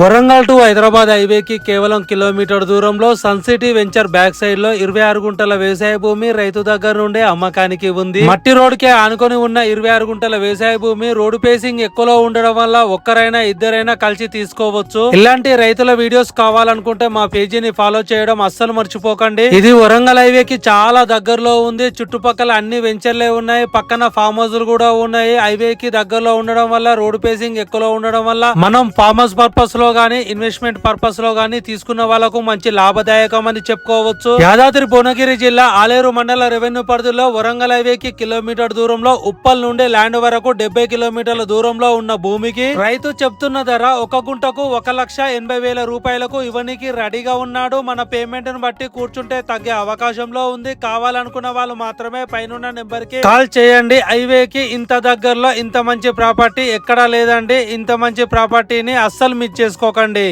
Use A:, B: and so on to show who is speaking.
A: Warangal to Hyderabad హైవేకి కేవలం kilometre దూరంలో సన్ సిటీ వెంచర్ బ్యాక్ సైడ్లో ఇరవై ఆరు గుంటల వ్యవసాయ భూమి రైతు దగ్గర నుండే అమ్మకానికి ఉంది. మట్టి రోడ్ ఆనుకొని ఉన్న ఇరవై ఆరు గుంటల వ్యవసాయ భూమి రోడ్డు పేసింగ్ ఎక్కువలో ఉండడం వల్ల ఒక్కరైనా ఇద్దరైనా కలిసి తీసుకోవచ్చు. ఇలాంటి రైతుల వీడియోస్ కావాలనుకుంటే మా పేజీని ఫాలో చేయడం అస్సలు మర్చిపోకండి. ఇది వరంగల్ హైవే కి చాలా దగ్గరలో ఉంది. చుట్టుపక్కల అన్ని వెంచర్లే ఉన్నాయి. పక్కన ఫామ్ హౌస్ కూడా ఉన్నాయి. హైవే కి దగ్గరలో ఉండడం వల్ల రోడ్డు పేసింగ్ ఎక్కువలో ఉండడం వల్ల మనం ఫామ్ హౌస్ పర్పస్లో గానీ ఇన్వెస్ట్మెంట్ పర్పస్లో గానీ తీసుకున్న వాళ్ళకు మంచి లాభదాయకం అని చెప్పుకోవచ్చు. యాదాద్రి భువనగిరి జిల్లా ఆలేరు మండల రెవెన్యూ పరిధిలో వరంగల్ హైవే కి కిలోమీటర్ దూరంలో ఉప్పల్ నుండి ల్యాండ్ వరకు డెబ్బై కిలోమీటర్ల దూరంలో ఉన్న భూమికి రైతు చెప్తున్న ధర ఒక గుంటకు ఒక లక్ష ఎనభై వేల రూపాయలకు ఇవ్వనికి రెడీగా ఉన్నాడు. మన పేమెంట్ను బట్టి కూర్చుంటే తగ్గే అవకాశంలో ఉంది. కావాలనుకున్న వాళ్ళు మాత్రమే పైన నెంబర్కి కాల్ చేయండి. హైవే కి ఇంత దగ్గరలో ఇంత మంచి ప్రాపర్టీ ఎక్కడా లేదండి. ఇంత మంచి ప్రాపర్టీని అస్సలు మిస్ చేసుకోకండి.